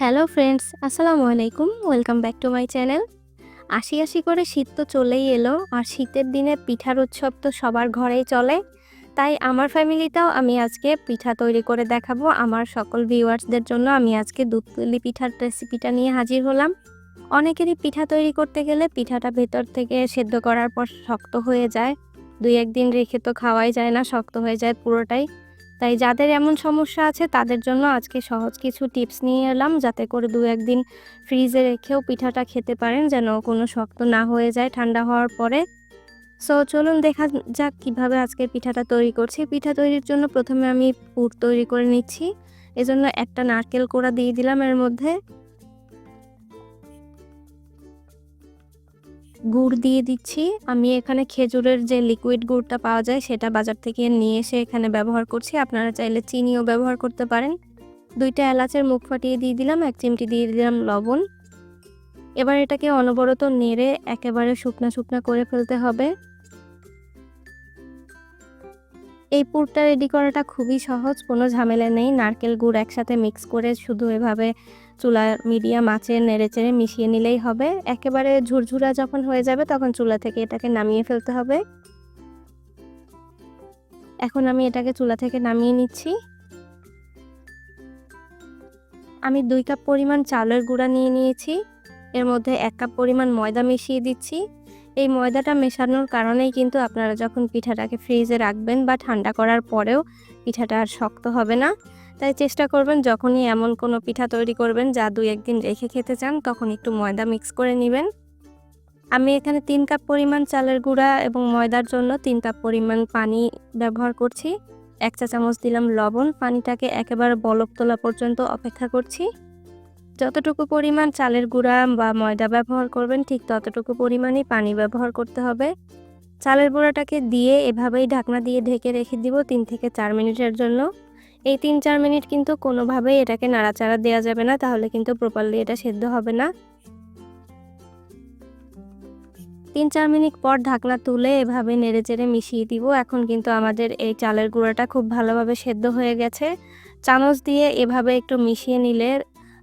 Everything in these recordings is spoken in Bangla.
হ্যালো ফ্রেন্ডস, আসসালামু আলাইকুম, welcome back to my channel. আশি আশি করে শীত তো চলেই এলো, আর শীতের দিনে পিঠার উৎসব তো সবার ঘরেই চলে। তাই আমার ফ্যামিলিটাও আমি আজকে পিঠা তৈরি করে দেখাবো। আমার সকল ভিউয়ার্সদের জন্য আমি আজকে দুধ পুলি পিঠার রেসিপিটা নিয়ে হাজির হলাম। অনেকেরই পিঠা তৈরি করতে গেলে পিঠাটা ভেতর থেকে সেদ্ধ করার পর শক্ত হয়ে যায়। দুই একদিন রেখে তো খাওয়াই যায় না, শক্ত হয়ে যায় পুরোটাই। তাই যাদের এমন সমস্যা আছে তাদের জন্য আজকে সহজ কিছু টিপস নিয়ে এলাম যাতে করে দু একদিন ফ্রিজে রেখেও পিঠাটা খেতে পারেন যেন কোনো শক্ত না হয়ে যায় ঠান্ডা হওয়ার পরে। সো চলুন দেখা যাক কীভাবে আজকের পিঠাটা তৈরি করছি। পিঠা তৈরির জন্য প্রথমে আমি পুর তৈরি করে নিচ্ছি। এজন্য একটা নারকেল কোড়া দিয়ে দিলাম এর মধ্যে। গুড় দিয়ে দিচ্ছি। আমি এখানে খেজুরের যে লিকুইড গুড়টা পাওয়া যায়, সেটা বাজার থেকে নিয়ে এসে এখানে ব্যবহার করছি। আপনারা চাইলে চিনিও ব্যবহার করতে পারেন। দুইটা এলাচের মুখ ফাটিয়ে দিয়ে দিলাম, এক চিমটি দিয়ে দিলাম লবণ। এবার এটাকে অনবরত নেড়ে একেবারে শুকনা শুকনা করে ফেলতে হবে। এই পুরটা রেডি করাটা খুবই সহজ, কোনো ঝামেলা নেই। নারকেল গুড় একসাথে মিক্স করে শুধু এভাবে চুলা মিডিয়াম আঁচে নেড়ে চেড়ে মিশিয়ে নিলেই হবে। একেবারে ঝুরঝুরা যখন হয়ে যাবে তখন চুলা থেকে এটাকে নামিয়ে ফেলতে হবে। এখন আমি এটাকে চুলা থেকে নামিয়ে নিচ্ছি। আমি দুই কাপ পরিমাণ চালের গুঁড়া নিয়ে নিয়েছি। এর মধ্যে এক কাপ পরিমাণ ময়দা মিশিয়ে দিচ্ছি। এই ময়দাটা মেশানোর কারণেই কিন্তু আপনারা যখন পিঠাটাকে ফ্রিজে রাখবেন বা ঠান্ডা করার পরেও পিঠাটা আর শক্ত হবে না। তাই চেষ্টা করবেন যখনই এমন কোনো পিঠা তৈরি করবেন যা দুই একদিন রেখে খেতে চান, তখন একটু ময়দা মিক্স করে নেবেন। আমি এখানে তিন কাপ পরিমাণ চালের গুঁড়া এবং ময়দার জন্য তিন কাপ পরিমাণ পানি ব্যবহার করছি। এক চা চামচ দিলাম লবণ, পানিটাকে একেবারে বলক তোলা পর্যন্ত অপেক্ষা করছি। যতটুকু পরিমাণ চালের গুঁড়া বা ময়দা ব্যবহার করবেন, ঠিক ততটুকু পরিমাণই পানি ব্যবহার করতে হবে। চালের গুঁড়াটাকে দিয়ে এভাবেই ঢাকনা দিয়ে ঢেকে রেখে দিব তিন থেকে চার মিনিটের জন্য। এই তিন চার মিনিট কিন্তু কোনোভাবেই এটাকে নাড়াচাড়া দেওয়া যাবে না, তাহলে কিন্তু প্রপারলি এটা সেদ্ধ হবে না। তিন চার মিনিট পর ঢাকনা তুলে এভাবে নেড়ে চেড়ে মিশিয়ে দিব। এখন কিন্তু আমাদের এই চালের গুঁড়াটা খুব ভালোভাবে সেদ্ধ হয়ে গেছে। চামচ দিয়ে এভাবে একটু মিশিয়ে নিলে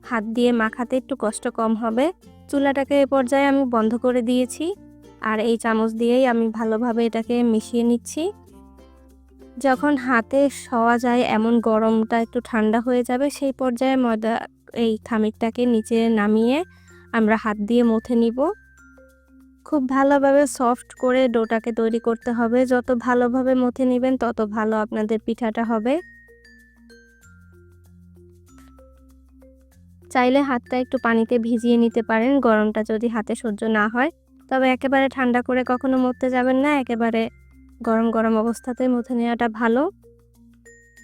হাত দিয়ে মাখাতে একটু কষ্ট কম হবে। চুলাটাকে এ পর্যায়ে আমি বন্ধ করে দিয়েছি। আর এই চামচ দিয়েই আমি ভালোভাবে এটাকে মিশিয়ে নিচ্ছি। যখন হাতে শোয়া যায়, এমন গরমটা একটু ঠান্ডা হয়ে যাবে, সেই পর্যায়ে ময়দা, এই খামিরটাকে নিচে নামিয়ে আমরা হাত দিয়ে মথে নিব। খুব ভালোভাবে সফট করে ডোটাকে তৈরি করতে হবে। যত ভালোভাবে মথে নেবেন, তত ভালো আপনাদের পিঠাটা হবে। চাইলে হাতটা একটু পানিতে ভিজিয়ে নিতে পারেন। গরমটা যদি হাতে সহ্য না হয়, তবে একেবারে ঠান্ডা করে কখনো মরতে যাবেন না। একেবারে গরম গরম অবস্থাতে মুথে নেওয়াটা ভালো।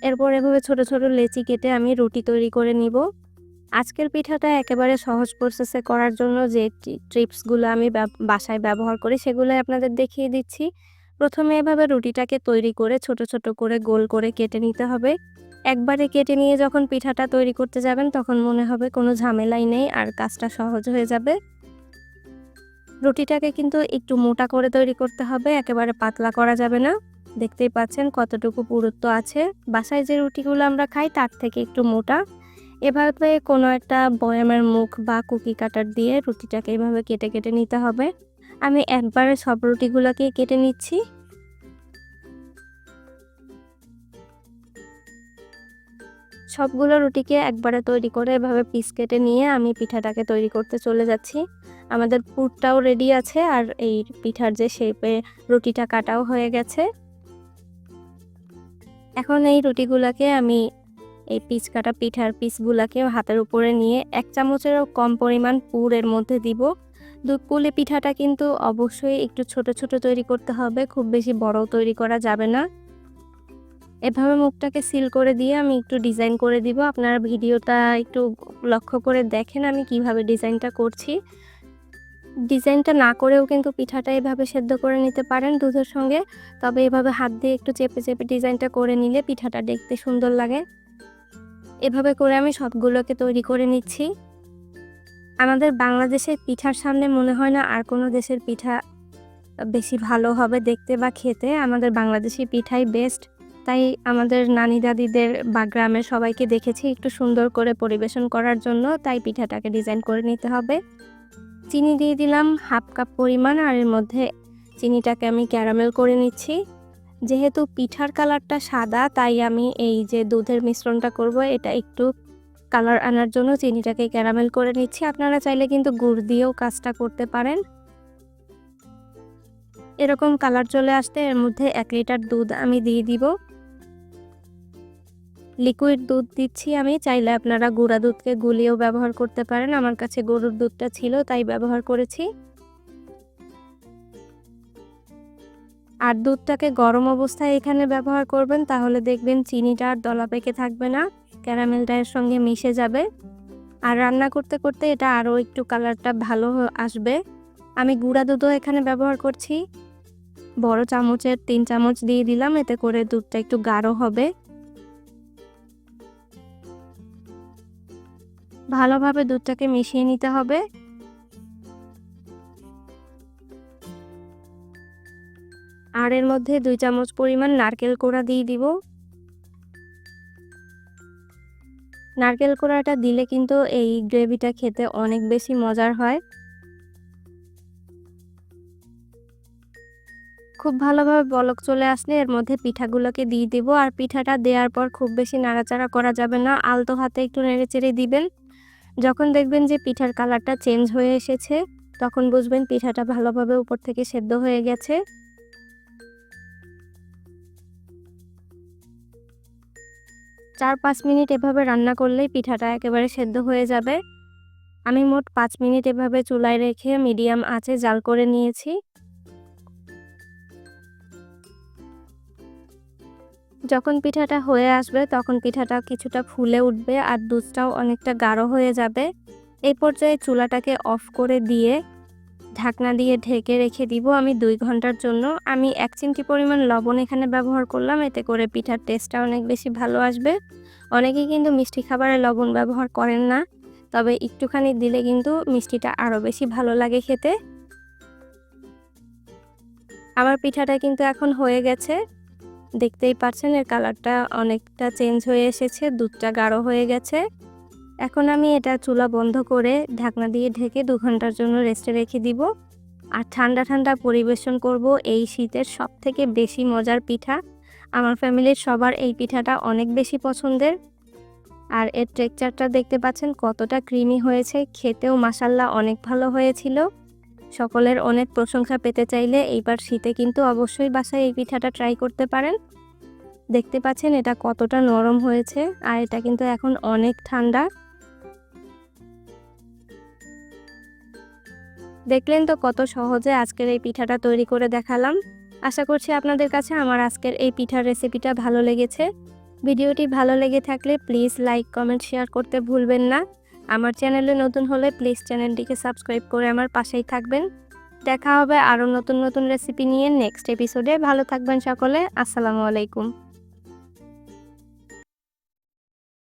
এরপর এভাবে ছোট ছোট লেচি কেটে আমি রুটি তৈরি করে নিব। আজকের পিঠাটা একেবারে সহজ প্রসেসে করার জন্য যে ট্রিপসগুলো আমি বাসায় ব্যবহার করি সেগুলো আপনাদের দেখিয়ে দিচ্ছি। প্রথমে এভাবে রুটিটাকে তৈরি করে ছোট ছোট করে গোল করে কেটে নিতে হবে। একবারে কেটে নিয়ে যখন পিঠাটা তৈরি করতে যাবেন তখন মনে হবে কোনো ঝামেলাই নেই আর কাজটা সহজ হয়ে যাবে। রুটিটাকে কিন্তু একটু মোটা করে তৈরি করতে হবে, একেবারে পাতলা করা যাবে না। দেখতেই পাচ্ছেন কতটুকু পুরুত্ব আছে। বাসায় যে রুটিগুলো আমরা খাই তার থেকে একটু মোটা। এভাবে কোনো একটা বয়ামের মুখ বা কুকি কাটার দিয়ে রুটিটাকে এভাবে কেটে কেটে নিতে হবে। আমি একবারে সব রুটিগুলোকে কেটে নিচ্ছি। সবগুলো রুটিকে একবারে তৈরি করে এভাবে পিস কেটে নিয়ে আমি পিঠাটাকে তৈরি করতে চলে যাচ্ছি। আমাদের পুরটাও রেডি আছে আর এই পিঠার যে শেপে রুটিটা কাটাও হয়ে গেছে। এখন এই রুটিগুলোকে আমি এই পিস কাটা পিঠার পিসগুলোকে হাতের উপরে নিয়ে এক চামচেরও কম পরিমাণ পুরের মধ্যে দিব। দুধ পুলি পিঠাটা কিন্তু অবশ্যই একটু ছোট ছোট তৈরি করতে হবে, খুব বেশি বড় তৈরি করা যাবে না। এভাবে মুখটাকে সিল করে দিয়ে আমি একটু ডিজাইন করে দিব। আপনারা ভিডিওটা একটু লক্ষ্য করে দেখেন আমি কীভাবে ডিজাইনটা করছি। ডিজাইনটা না করেও কিন্তু পিঠাটা এভাবে সেদ্ধ করে নিতে পারেন দুধের সঙ্গে। তবে এভাবে হাত দিয়ে একটু চেপে চেপে ডিজাইনটা করে নিলে পিঠাটা দেখতে সুন্দর লাগে। এভাবে করে আমি সবগুলোকে তৈরি করে নিচ্ছি। আমাদের বাংলাদেশের পিঠার সামনে মনে হয় না আর কোনো দেশের পিঠা বেশি ভালো হবে দেখতে বা খেতে। আমাদের বাংলাদেশি পিঠাই বেস্ট তাই আমাদের নানি দাদিদের বা গ্রামের সবাইকে দেখেছি একটু সুন্দর করে পরিবেশন করার জন্য, তাই পিঠাটাকে ডিজাইন করে নিতে হবে। চিনি দিয়ে দিলাম হাফ কাপ পরিমাণ আর এর মধ্যে চিনিটাকে আমি ক্যারামেল করে নিচ্ছি। যেহেতু পিঠার কালারটা সাদা, তাই আমি এই যে দুধের মিশ্রণটা করব, এটা একটু কালার আনার জন্য চিনিটাকে ক্যারামেল করে নিচ্ছি। আপনারা চাইলে কিন্তু গুড় দিয়েও কাজটা করতে পারেন। এরকম কালার চলে আসতে এর মধ্যে এক লিটার দুধ আমি দিয়ে দিব। লিকুইড দুধ দিচ্ছি আমি। চাইলে আপনারা গুঁড়া দুধকে গুলিয়েও ব্যবহার করতে পারেন। আমার কাছে গরুর দুধটা ছিল, তাই ব্যবহার করেছি। আর দুধটাকে গরম অবস্থায় এখানে ব্যবহার করবেন, তাহলে দেখবেন চিনিটা আর দলা পেকে থাকবে না। ক্যারামেলটা এর সঙ্গে মিশে যাবে। আর রান্না করতে করতে এটা আরও একটু কালারটা ভালো আসবে। আমি গুঁড়া দুধও এখানে ব্যবহার করছি। বড় চামচের তিন চামচ দিয়ে দিলাম, এতে করে দুধটা একটু গাঢ় হবে। ভালোভাবে দুধটাকে মিশিয়ে নিতে হবে। আর এর মধ্যে দুই চামচ পরিমাণ নারকেল কোড়া দিয়ে দিব। নারকেল কোড়াটা দিলে কিন্তু এই গ্রেভিটা খেতে অনেক বেশি মজার হয়। খুব ভালোভাবে বলক চলে আসলে এর মধ্যে পিঠাগুলোকে দিয়ে দিব। আর পিঠাটা দেওয়ার পর খুব বেশি নাড়াচাড়া করা যাবে না। আলতো হাতে একটু নেড়েচেড়ে দিবেন। যখন দেখবেন যে পিঠার কালারটা চেঞ্জ হয়ে এসেছে, তখন বুঝবেন পিঠাটা ভালোভাবে উপর থেকে সেদ্ধ হয়ে গেছে। চার পাঁচ মিনিট এভাবে রান্না করলেই পিঠাটা একেবারে সেদ্ধ হয়ে যাবে। আমি মোট পাঁচ মিনিট এভাবে চুলায় রেখে মিডিয়াম আঁচে জাল করে নিয়েছি। যখন পিঠাটা হয়ে আসবে, তখন পিঠাটা কিছুটা ফুলে উঠবে আর দুধটাও অনেকটা গাঢ় হয়ে যাবে। এই পর্যায়ে চুলাটাকে অফ করে দিয়ে ঢাকনা দিয়ে ঢেকে রেখে দিব আমি দুই ঘণ্টার জন্য। আমি এক চিমটি পরিমাণ লবণ এখানে ব্যবহার করলাম, এতে করে পিঠার টেস্টটা অনেক বেশি ভালো আসবে। অনেকেই কিন্তু মিষ্টি খাবারে লবণ ব্যবহার করেন না, তবে একটুখানি দিলে কিন্তু মিষ্টিটা আরও বেশি ভালো লাগে খেতে। আমার পিঠাটা কিন্তু এখন হয়ে গেছে। দেখতেই পাচ্ছেন এর কালারটা অনেকটা চেঞ্জ হয়ে এসেছে, দুধটা গাঢ় হয়ে গেছে। এখন আমি এটা চুলা বন্ধ করে ঢাকনা দিয়ে ঢেকে দু ঘণ্টার জন্য রেস্টে রেখে দিব। আর ঠান্ডা ঠান্ডা পরিবেশন করব এই শীতের সব থেকে বেশি মজার পিঠা। আমার ফ্যামিলির সবার এই পিঠাটা অনেক বেশি পছন্দের। আর এর টেক্সচারটা দেখতে পাচ্ছেন কতটা ক্রিমি হয়েছে, খেতেও মাসাল্লা অনেক ভালো হয়েছিল। সকলের অনেক প্রশংসা পেতে চাইলে এইবার শীতে কিন্তু অবশ্যই বাসায় এই পিঠাটা ট্রাই করতে পারেন। দেখতে পাচ্ছেন এটা কতটা নরম হয়েছে আর এটা কিন্তু এখন অনেক ঠান্ডা। দেখলেন তো কত সহজে আজকের এই পিঠাটা তৈরি করে দেখালাম। আশা করছি আপনাদের কাছে আমার আজকের এই পিঠার রেসিপিটা ভালো লেগেছে। ভিডিওটি ভালো লেগে থাকলে প্লিজ লাইক কমেন্ট শেয়ার করতে ভুলবেন না। আমার চ্যানেলে নতুন হলে প্লিজ চ্যানেলটিকে সাবস্ক্রাইব করে আমার পাশেই থাকবেন। দেখা হবে আরও নতুন নতুন রেসিপি নিয়ে নেক্সট এপিসোডে। ভালো থাকবেন সকলে। আসসালামু আলাইকুম।